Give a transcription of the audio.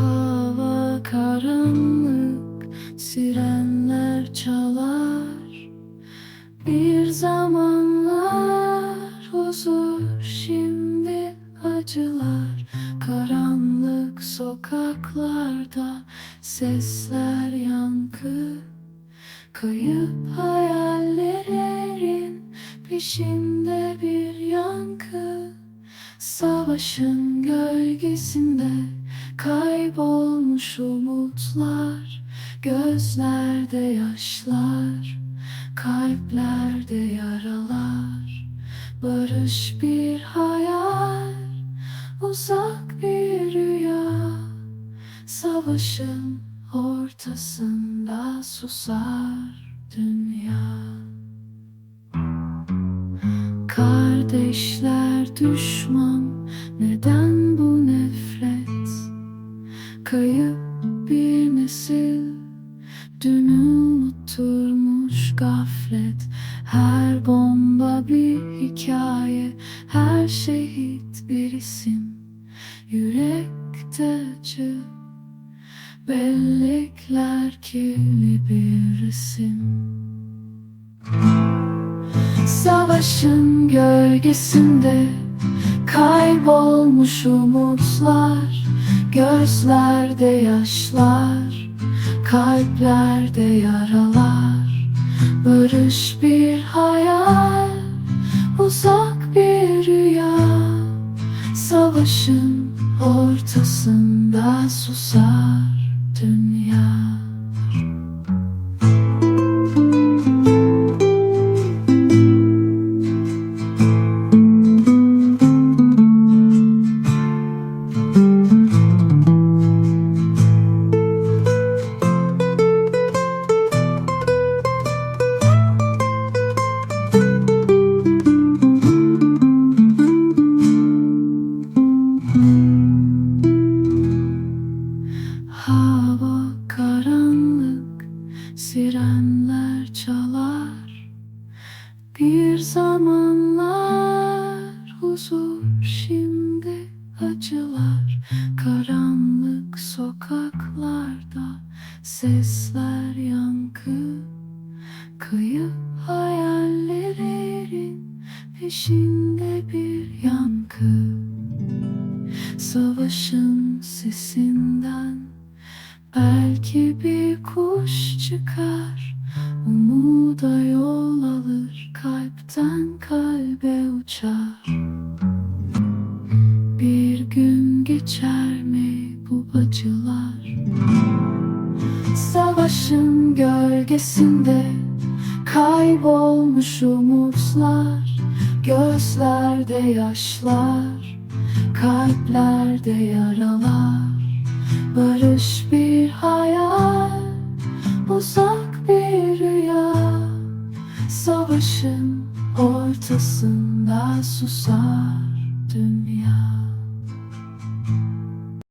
Hava karanlık, sirenler çalar. Bir zamanlar huzur, şimdi acılar. Karanlık sokaklarda sesler yankı. Kayıp hayallerin peşinde bir yankı. Savaşın gölgesinde kaybolmuş umutlar Gözlerde yaşlar, kalplerde yaralar. Barış bir hayal, uzak bir rüya. Savaşın ortasında susar dünya. Kardeşler düşman neden Dünü unuturmuş gaflet. Her bomba bir hikaye Her şehit bir isim. Yürekte acı Bellekler kirli bir resim. Savaşın gölgesinde kaybolmuş umutlar Gözlerde yaşlar, kalplerde yaralar Barış bir hayal, uzak bir rüya. Savaşın ortasında susar dünya sesler yankı Kayıp hayallerin peşinde bir yankı. Savaşın sesinden belki bir kuş çıkar Umuda yol alır kalpten kalbe uçar. Bir gün geçer mi bu acılar Savaşın gölgesinde kaybolmuş umutlar Gözlerde yaşlar Kalplerde yaralar. Barış bir hayal Uzak bir rüya. Savaşın ortasında susar dünya